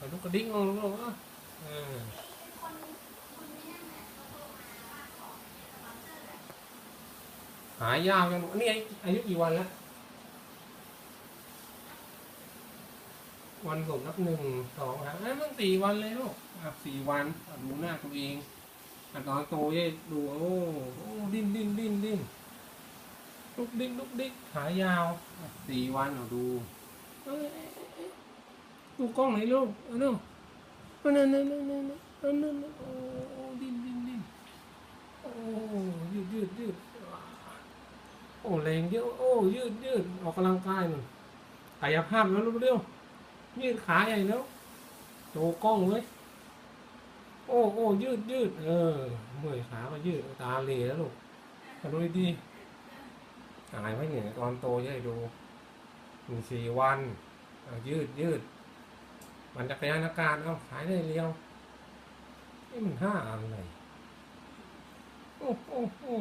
เอาลูกกระดิ่งลงลูกอะเออหายาวยังนี่อายุกี่วันแล้ว วันผมนับหนึ่งสองครับเอ้ยมันสี่วันเลยลูกอะสี่วันอะดูหน้าตัวเองอะตอนโตเย่ดูโอ้โอ้ดิ้นดิ้นดิ้นดิ้นลุกดิ้นลุกดิ้นขายาวอะสี่วันเอาดู ดูกล้องไหนอยลูกเอาเนาะนั่นนั่นนั่นนั่นนั่นนั่นโอ้ดิ้นดิ้นดิ้นโอ้ยืดยืดยืดโอ้แรงเยอะโอ้ยืดยืดออกกำลังกายหนึ่งกายภาพแล้วลูกเร็วยืดขาใหญ่แล้วโจกล้องเลยโอ้โอ้ยืดยืดเออเมื่อยขาก็ยืดตาเหลแล้วลูกมาดูดีหายไว้เนี่ยตอนโตจะได้ดูหนึ่งสี่วันยืดยืด มันจักรยานอากาศเอาขายได้เรียวนี่มันห้าอะไรโอ้โอ้โอ้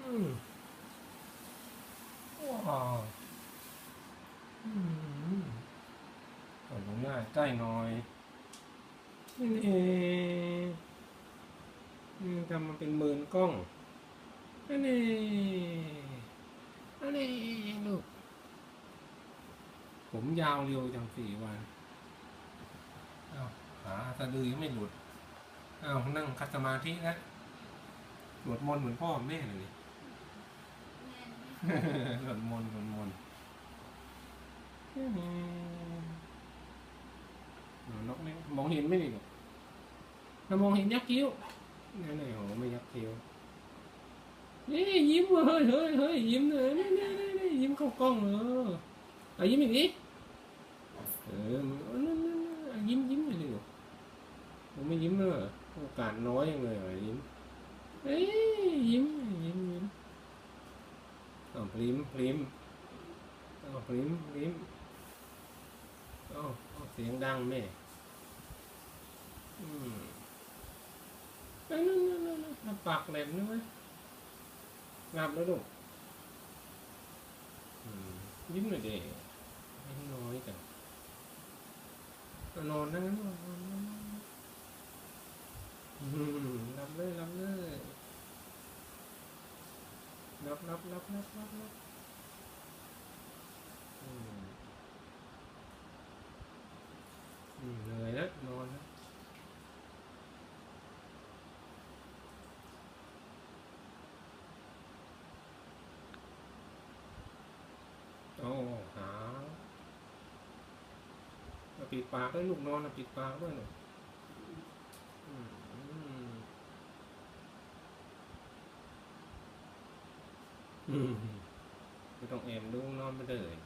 อืมว้าวอืมเอาลงหน้าใกล้หน่อยนี่เองนี่ทำมาเป็นหมื่นกล้องอันนี้อันนี้ลูก ผมยาวเร็วจังสี่วันเอาขาสะดือยังไม่หลุดเอานั่งคัดสมาธิแล้วสวดมนต์เหมือนพ่อแม่เลยสวดมนต์สวดมนต์อืมนกนี่มองเห็นไหมนี่ลูกเรามองเห็นยักษ์คิ้วนี่นี่โหไม่ยักษ์คิ้วนี่ยิ้มเว้ยเฮ้ยเฮ้ยเฮ้ยยิ้มเลยนี่นี่นี่นี่ยิ้มเข้ากล้องเออ เอายิ้มอีกนิเออนั่นนั่นนั่นเอยิ้มยิ้มไปดิลูกผมไม่ยิ้มเลยโอกาสน้อยยังเลยเหรอยิ้มเอ้ยยิ้มยิ้มยิ้มอ๋อพริมพริมอ๋อพริมพริมอ้อเสียงดังแม่อืมนั่นนั่นนั่นนั่นปากแหลมนี่ไหมงับแล้วลูกอืมยิ้มหน่อยด็ยิ้มน้อยจังเอา นอนนั่งนอนนอนนอนนอนอืมรับเลยรับเลยรับรับรับรับรับรับอืมอืมเหนื่อยแล้วนอนแล้วโอ้หาเอา ปิดปากด้ลูกนอนนะปิดปากด้วยหนูอืมอืมอืมไม่ต้องแอมดูนอนไปเลย